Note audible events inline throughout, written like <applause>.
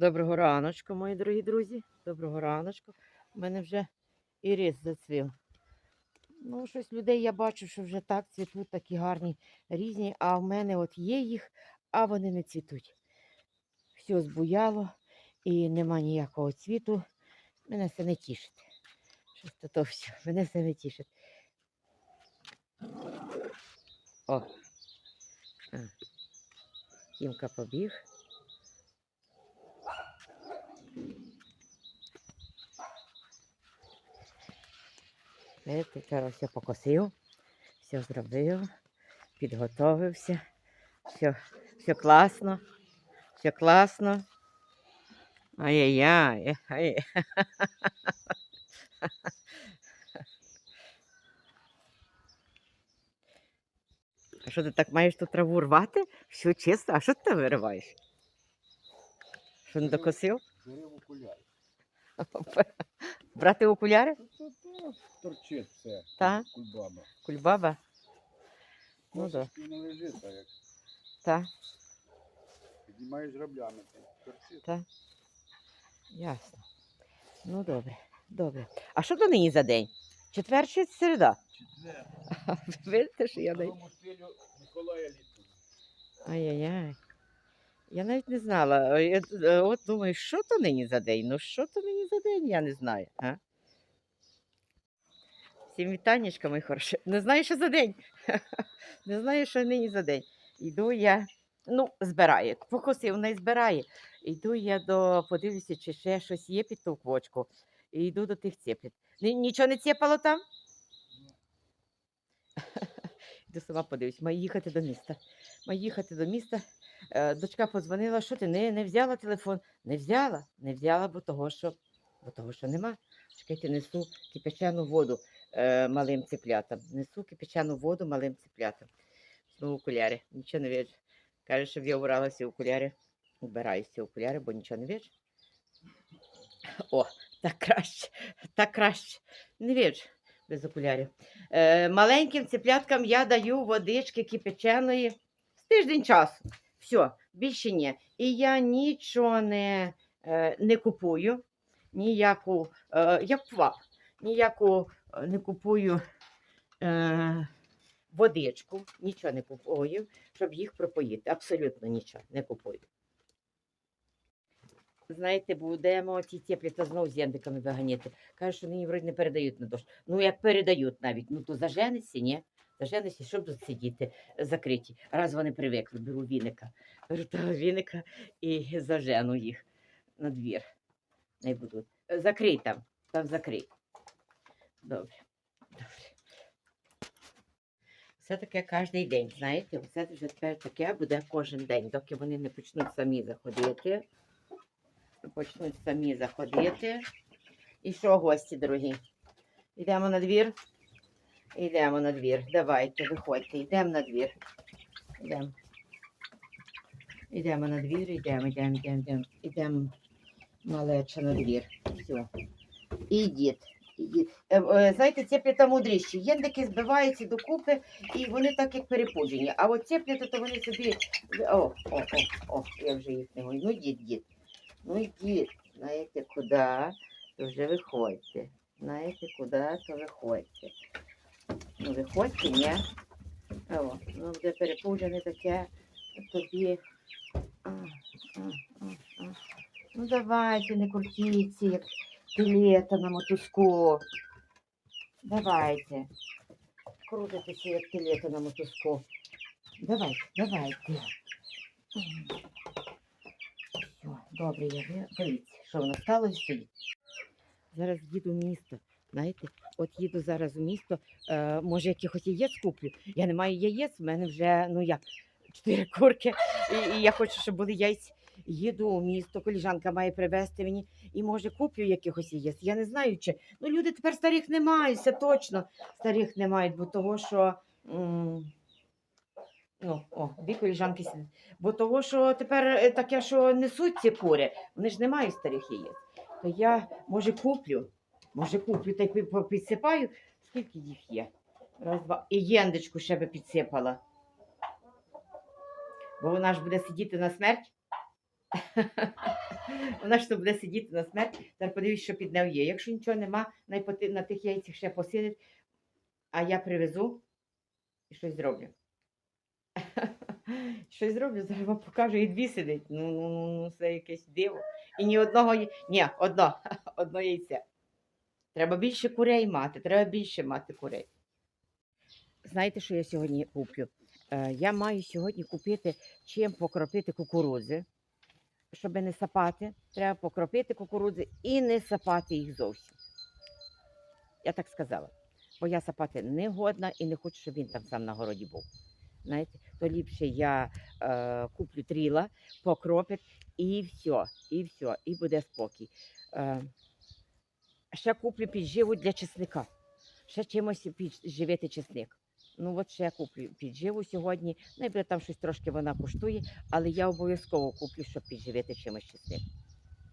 Доброго раночку, мої дорогі друзі. Доброго раночку. У мене вже і рис зацвів. Ну, щось людей я бачу, що вже так цвітуть, такі гарні, різні, а в мене от є їх, а вони не цвітуть. Все збуяло і нема ніякого цвіту. Мене це не тішить. Щось то, все. <laughs> Мене це не тішить. О. Тімка побіг. Видите, вчора все покосив, все зробив, підготовився. Все, все класно, все класно. Ай-яй-яй. ай. А що ти так маєш ту траву рвати? Все чисто, а що ти вириваєш? Що не докосив? <laughs> Брати окуляри? Торчить все. Та? Кульбаба. Кульбаба? Ну да. Не лежить, так як Так, піднімаєш граблями. Торчить. так. Ясно. Ну добре, добре. А що то нині за день? Четвер чи середа? Четвер. <laughs> Видите, що я На навіть. Миколая Літова. Ай-яй-яй. Я навіть не знала. Е, е, от думаю, що то нині за день? Ну що то нині за день, я не знаю. А? Всім вітаннячка, мої хороші. Не знаю, що за день. <laughs> Не знаю, що нині за день. Йду я, ну, збираю. Покосив, не збирає. Йду я до, подивлюся, чи ще щось є під ту квочку. І йду до тих цепліт. Нічого не цепало там? <laughs> Йду сама подивлюсь. Маю їхати до міста. Маю їхати до міста. Е, Дочка подзвонила, що ти не, не взяла телефон? Не взяла, не взяла, бо того, що, бо того, що нема. Чекайте, несу кипячену воду е, малим цеплятам. Несу кипячену воду малим цеплятам. Ну, окуляри, нічого не вижу. Каже, щоб я убралася окуляри. Убираюся окуляри, бо нічого не вижу. О, так краще, так краще. Не вижу без окулярів. Е, маленьким цепляткам я даю водички кипяченої з тиждень часу. Все, більше ні. І я нічого не, е, не купую, ніяку, е, як квап, ніяку не купую е, водичку, нічого не купую, щоб їх пропоїти. Абсолютно нічого не купую. Знаєте, будемо ті теплі та знову з яндиками виганяти. Кажуть, що нині вроді не передають на дощ. Ну, як передають навіть, ну то заженеться, ні? Заженеться, щоб тут сидіти закриті. Раз вони привикли, беру віника. Беру того віника і зажену їх на двір. Не будуть. Закрий там, там закрий. Добре. Добре. Все таке кожен день, знаєте, все вже тепер таке буде кожен день, доки вони не почнуть самі заходити. Почнуть самі заходити. І що, гості дорогі? Йдемо на двір? Йдемо на двір. Давайте, виходьте, йдемо на двір. Йдемо. Йдемо на двір, йдемо, йдемо, йдемо, йдемо. Йдемо малеча на двір. Все. Ідіть. Ідіть. Е, е, Знаєте, цеплята мудріші. Єндики збиваються докупи, і вони так як перепуджені. А от цеплята, то вони собі. О, о, о, о, я вже їх не гоню. Ну, йдіть, йдіть. Ну йдіть. Знаєте, куди, то вже виходьте. Знаєте, куди, то виходьте. Ну, виходьте, ні. О, ну буде перепуджене таке тобі. А, а, а, а. Ну давайте, не крутіться, як на мотузку. Давайте. Крутитеся, як телета на мотузку. Давайте, давайте. Все, добре, я дивіться, що воно стало і стоїть. Зараз їду в місто. Знаєте, от їду зараз у місто, е, може якихось яєць куплю. Я не маю яєць, в мене вже, ну як, чотири курки, і, і я хочу, щоб були яйця. Їду у місто, коліжанка має привезти мені, і може куплю якихось яєць. Я не знаю, чи. Ну, люди тепер старих не мають, це точно старих не мають, бо того, що. Ну, о, дві коліжанки сидять. Бо того, що тепер е, таке, що несуть ці кури, вони ж не мають старих яєць. То я, може, куплю, може, куплю та й підсипаю. Скільки їх є? Раз, два. І єндочку ще би підсипала. Бо вона ж буде сидіти на смерть. <laughs> Вона ж то буде сидіти на смерть, зараз подивись, що під нею є. Якщо нічого нема, на тих яйцях ще посидить, а я привезу і щось зроблю. <laughs> Щось зроблю, зараз вам покажу, і дві сидить. Ну, це якесь диво. І ні одного, ні, одно, <laughs> одно яйце. Треба більше курей мати, треба більше мати курей. Знаєте, що я сьогодні куплю? Е, я маю сьогодні купити чим покропити кукурудзи, щоб не сапати. Треба покропити кукурудзи і не сапати їх зовсім. Я так сказала. Бо я сапати не годна і не хочу, щоб він там сам на городі був. Знаєте, то ліпше я е, куплю тріла, покропить і все, і все, і буде спокій. Е, ще куплю підживу для чесника. Ще чимось підживити чесник. Ну, от ще я куплю підживу сьогодні. Найбільше там щось трошки вона коштує, але я обов'язково куплю, щоб підживити чимось чесник.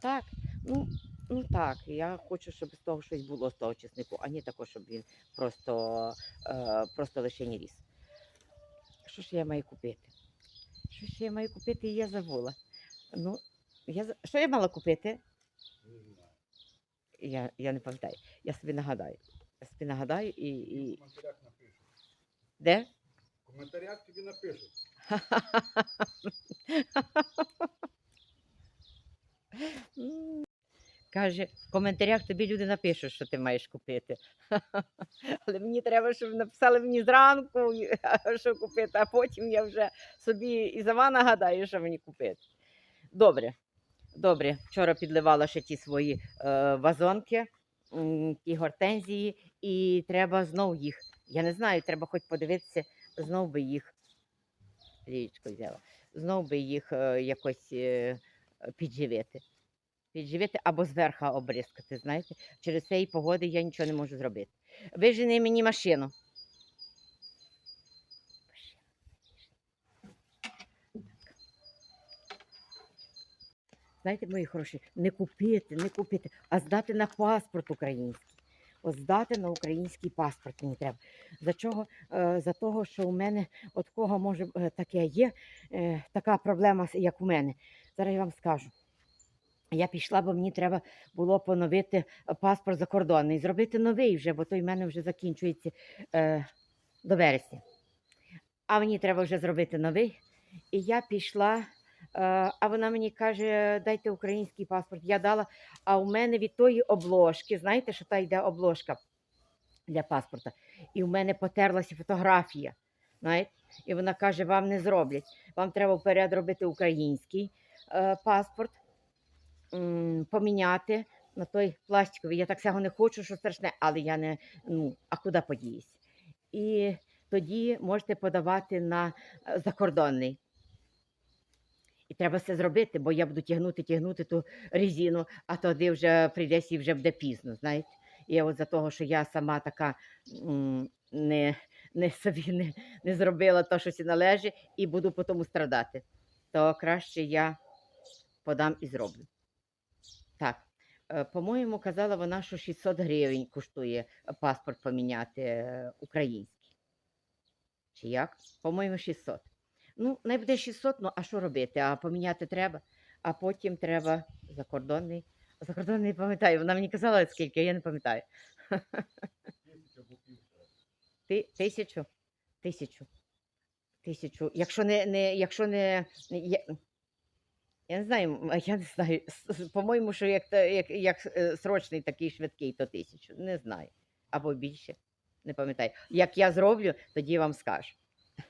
Так, ну, ну так, я хочу, щоб з того щось було з того чеснику, а не також, щоб він просто, е, просто лише не ріс. Що ж я маю купити? Що ж я маю купити, і я забула. Ну, я... Що я мала купити? Я, я не пам'ятаю. Я собі нагадаю. Я собі нагадаю і. І... і... В коментарях напишуть. Де? В коментарях тобі напишуть. <laughs> Каже, в коментарях тобі люди напишуть, що ти маєш купити. <laughs> Але мені треба, щоб написали мені зранку, <laughs> що купити, а потім я вже собі і сама нагадаю, що мені купити. Добре, добре. Вчора підливала ще ті свої е, вазонки, ті гортензії, і треба знов їх. Я не знаю, треба хоч подивитися, знов би їх. Річко взяла. Знов би їх е, якось е, підживити. Підживити або зверху обрізкати, знаєте. Через цієї погоди я нічого не можу зробити. Вижени мені машину. Знаєте, мої хороші, не купити, не купити, а здати на паспорт український. Здати на український паспорт мені треба. За чого? Е, За того, що у мене от кого може е, таке є, е, така проблема, як у мене. Зараз я вам скажу. Я пішла, бо мені треба було поновити паспорт закордонний, зробити новий вже, бо той в мене вже закінчується е, до вересня. А мені треба вже зробити новий. І я пішла, а вона мені каже, дайте український паспорт. Я дала, а у мене від тої обложки, знаєте, що та йде обложка для паспорта. І у мене потерлася фотографія. Знаєте? І вона каже, вам не зроблять. Вам треба вперед робити український е, паспорт, м, поміняти на той пластиковий. Я так цього не хочу, що страшне, але я не, ну, а куди подіюсь? І тоді можете подавати на е, закордонний. І треба все зробити, бо я буду тягнути, тягнути ту резину, а тоді вже прийдеться і вже буде пізно, знаєте. І от за того, що я сама така не, не собі не, не зробила те, що сі належить, і буду по тому страдати, то краще я подам і зроблю. Так, е, по-моєму, казала вона, що 600 гривень коштує паспорт поміняти е, український. Чи як? По-моєму, 600. Ну, не буде 600, ну а що робити? А поміняти треба, а потім треба закордонний. Закордонний не пам'ятаю. Вона мені казала скільки, я не пам'ятаю. <laughs> Ти, тисячу? Тисячу. Тисячу. Якщо не, не, якщо не, я, я не знаю, я не знаю. По-моєму, що як, як, як е, срочний такий швидкий, то тисячу. Не знаю. Або більше. Не пам'ятаю. Як я зроблю, тоді вам скажу.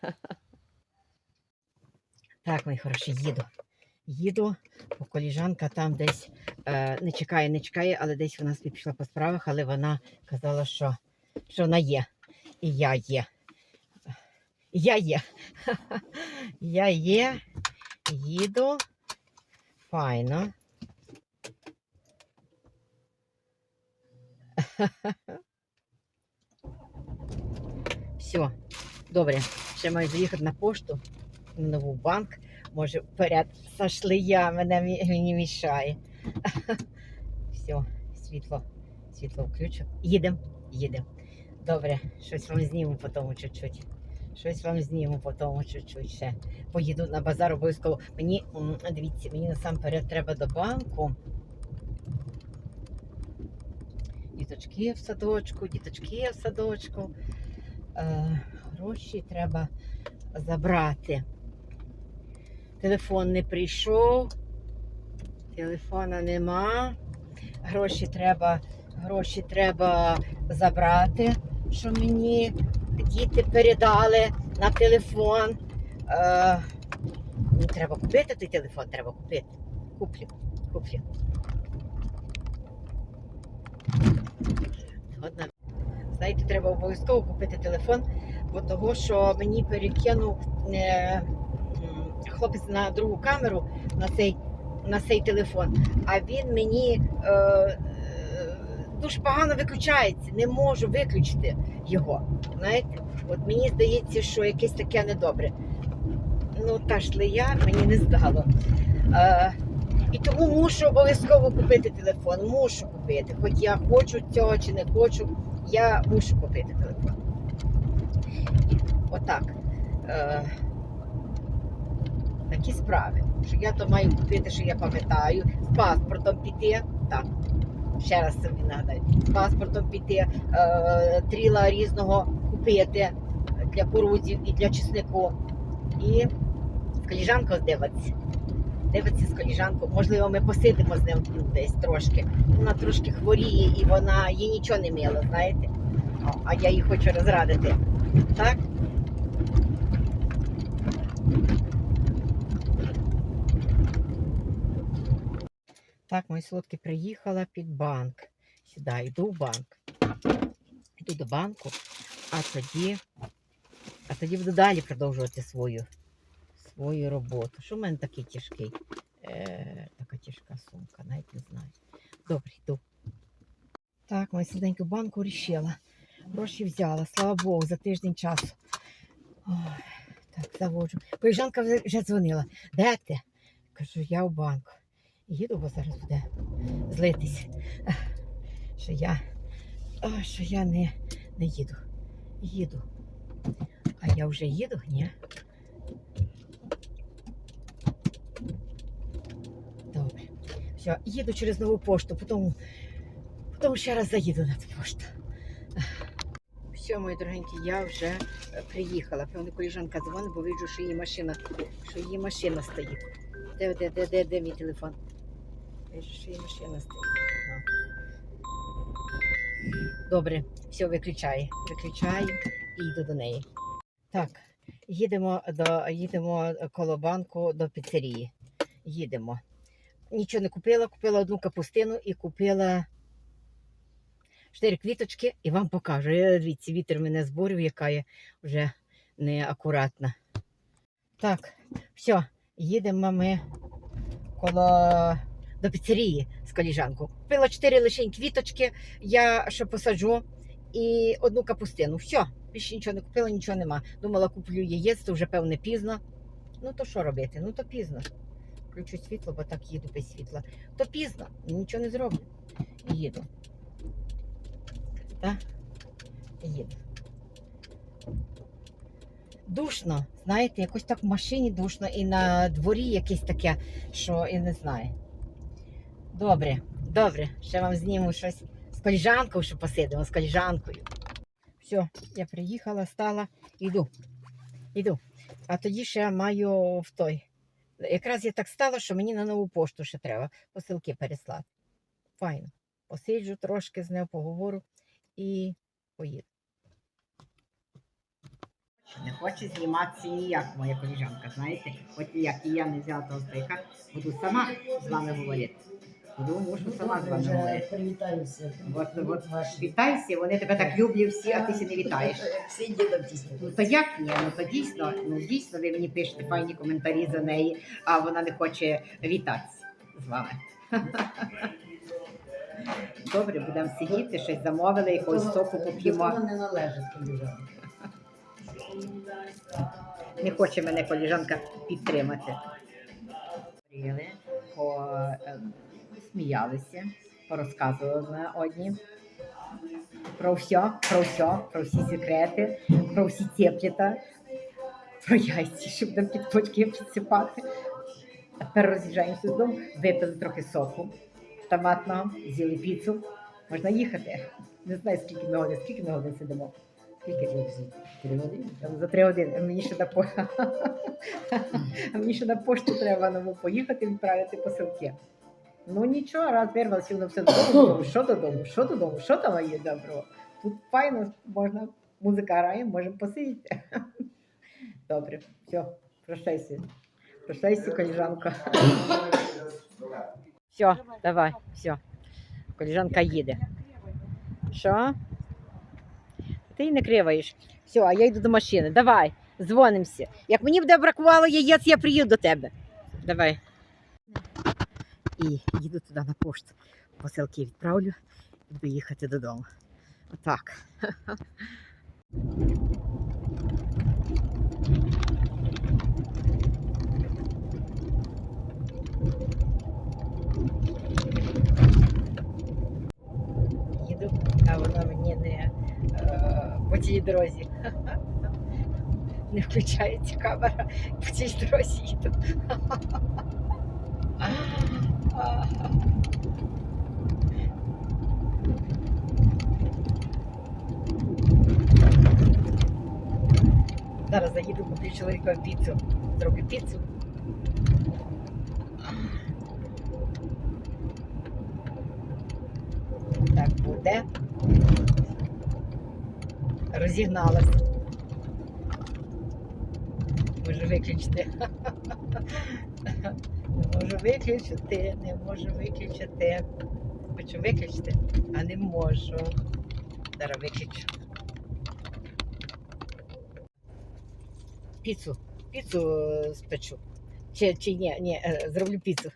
<laughs> Так, мої хороші, їду. Їду, бо коліжанка там десь е, не чекає, не чекає, але десь вона собі пішла по справах, але вона казала, що, що вона є. І я є. Я є. <laughs> Я є. Їду. Файно. <laughs> Все, добре. Ще маю заїхати на пошту, нову банк. Може, вперед сошли я, мене мені мішає. <laughs> Все, світло, світло включу. Їдемо, їдемо. Добре, щось вам зніму потім чуть-чуть. Щось вам зніму по тому чуть-чуть ще. Поїду на базар обов'язково. Мені, дивіться, мені насамперед треба до банку. Діточки в садочку, діточки в садочку. Е, гроші треба забрати. Телефон не прийшов, телефона нема. Гроші треба, гроші треба забрати, що мені діти передали на телефон. Е, мені треба купити той телефон, треба купити. Куплю, куплю. Згодна. Знаєте, треба обов'язково купити телефон, бо того, що мені перекинув е, хлопець на другу камеру на цей, на цей телефон, а він мені е, дуже погано виключається. Не можу виключити його. Знаєте, от мені здається, що якесь таке недобре. Ну, та шлея мені не здало. Е, і тому мушу обов'язково купити телефон. Мушу купити. Хоч я хочу цього чи не хочу, я мушу купити телефон. Отак. Е, такі справи. Що я то маю купити, що я пам'ятаю, з паспортом піти. Так. Ще раз собі нагадаю, з паспортом піти, е, тріла різного купити для курудзів і для чеснику. І з коліжанкою дивиться. Дивиться з коліжанкою. Можливо, ми посидимо з ним десь трошки. Вона трошки хворіє і вона їй нічого не мила, знаєте. А я її хочу розрадити. Так? Так, мої солодкі приїхала під банк. Сюди йду в банк. Йду до банку, а тоді, а тоді буду далі продовжувати свою, свою роботу. Що в мене такий тяжкий? Е, така тяжка сумка, навіть не знаю. Добре, йду. Так, моя сіденьку банку рішила. Гроші взяла, слава Богу, за тиждень часу. Ой, так, заводжу. Коліжанка вже, дзвонила. Де ти? Кажу, я у банку. Їду, бо зараз буде злитись. Що я, що я не, не їду. Їду. А я вже їду, ні? Добре. Все, їду через нову пошту, потім, потім ще раз заїду на цю пошту. Все, мої дорогенькі, я вже е, приїхала. Певно, коліжанка дзвонить, бо бачу, що її машина, що її машина стоїть. Де, де, де, де, де мій телефон? Що її машина стоїть. Добре, все, виключаю. Виключаю і йду до неї. Так, їдемо до їдемо коло банку до піцерії. Їдемо. Нічого не купила, купила одну капустину і купила чотири квіточки і вам покажу. Я, Дивіться, вітер мене збурив, яка я вже неакуратна. Так, все, їдемо ми коло до піцерії з коліжанку. Купила чотири лишень квіточки, я ще посаджу і одну капустину. Все, більше нічого не купила, нічого нема. Думала, куплю яєць, то вже певне пізно. Ну то що робити? Ну то пізно. Включу світло, бо так їду без світла. То пізно, нічого не зроблю. Їду. Так? Їду. Душно, знаєте, якось так в машині душно і на дворі якесь таке, що я не знаю. Добре, добре, ще вам зніму щось з коліжанкою, що посидимо, з коліжанкою. Все, я приїхала, стала, йду. Йду. А тоді ще маю в той. Якраз я так стала, що мені на нову пошту ще треба посилки переслати. Файно. Посиджу трошки з нею, поговорю і поїду. Не хоче зніматися ніяк, моя коліжанка, знаєте? От як і я не взяла того стрейка, буду сама з вами говорити. Буду, мушу сама з вами говорити. Привітаюся. От, от, вітайся, вони тебе так люблять всі, а ти ще не вітаєш. Всі пісні. Ну то як ні? Ну то дійсно, ну дійсно ви мені пишете файні коментарі за неї, а вона не хоче вітатися з вами. <laughs> Добре, будемо сидіти, щось замовили, якогось соку поп'ємо. Не належить коліжанка. Не хоче мене коліжанка підтримати. По, е, сміялися, порозказували на одні. Про все, про все, про всі секрети, про всі тепліта, про яйці, щоб там підпочки підсипати. А тепер роз'їжджаємося додому, випили трохи соку томатного, з'їли піцу. Можна їхати. Не знаю, скільки ми годин, скільки ми годин сидимо. Скільки Три години? За три години. Мені ще на по... <laughs> мені ще на пошту треба поїхати відправити посилки. Ну нічого, раз вирвався, воно все додому. Що додому? Що додому? Що там є доброго? Тут файно можна, музика грає, можемо посидіти. <laughs> Добре, все, прощайся. Прощайся, коліжанка. <laughs> Все, давай, все. Коліжанка їде. Що? Ти й не криваєш. Все, а я йду до машини. Давай, дзвонимося. Як мені буде бракувало яєць, я приїду до тебе. Давай. І їду туди на пошту. Посилки відправлю і їхати додому. Отак. Їду, а воно мені не е, по цій дорозі. <laughs> Не включається камера, по цій дорозі їду. <laughs> Зараз заїду, куплю чоловікові піцу. Зроблю піцу. Так буде. Розігналась. Можу виключити. Не можу виключити, не можу виключити. Хочу виключити, а не можу. Зараз виключу. Піцу. Піцу спечу. Чи, чи ні, ні, е, зроблю піцу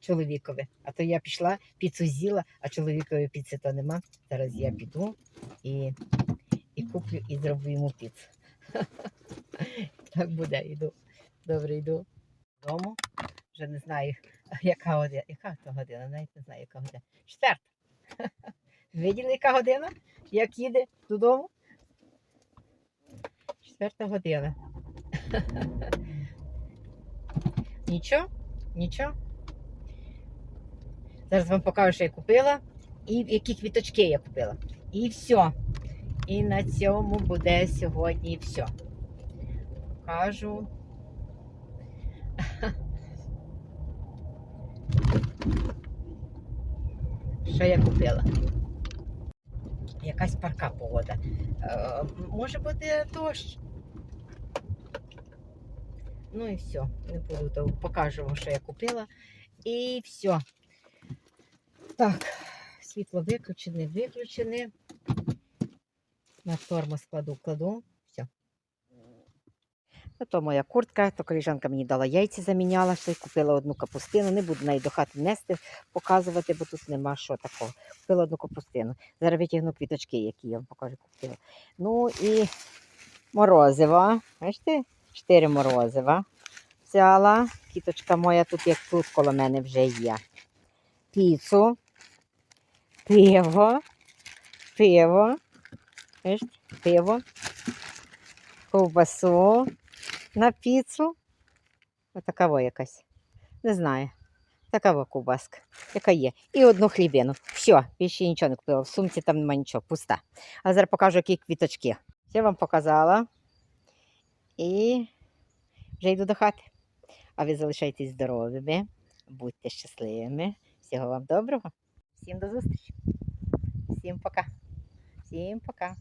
чоловікові. А то я пішла, піцу з'їла, а чоловікові піци то нема. Зараз я піду і, і куплю і зроблю йому піцу. <laughs> Так буде, йду. Добре, йду додому. Вже не знаю, <laughs> яка година. Яка то година? Навіть не знаю, яка година. Четверта. <laughs> Виділи, яка година? Як їде додому? Четверта година. <laughs> Нічого, нічого. Зараз вам покажу, що я купила і які квіточки я купила. І все. І на цьому буде сьогодні все. Покажу. <laughs> Що я купила? Якась парка погода. Е, може бути дощ. Ну і все. Не буду то покажу вам, що я купила. І все. Так, світло виключене, виключене. На тормоз кладу, кладу. То моя куртка, то коліжанка мені дала яйця заміняла, ще й купила одну капустину. Не буду навіть до хати нести, показувати, бо тут нема що такого. Купила одну капустину. Зараз витягну квіточки, які я вам покажу купила. Ну і морозиво. Бачите? Чотири морозива. Взяла. Кіточка моя тут, як тут коло мене вже є. Піцу, пиво, пиво, пиво, ковбасу на піцу. Отака во якась. Не знаю. Така во ковбаска, яка є. І одну хлібину. Все, більше нічого не купила. В сумці там немає нічого, пуста. А зараз покажу, які квіточки. Все вам показала. І вже йду до хати. А ви залишайтесь здоровими, будьте щасливими. Всього вам доброго. Всім до зустрічі. Всім пока. Всім пока.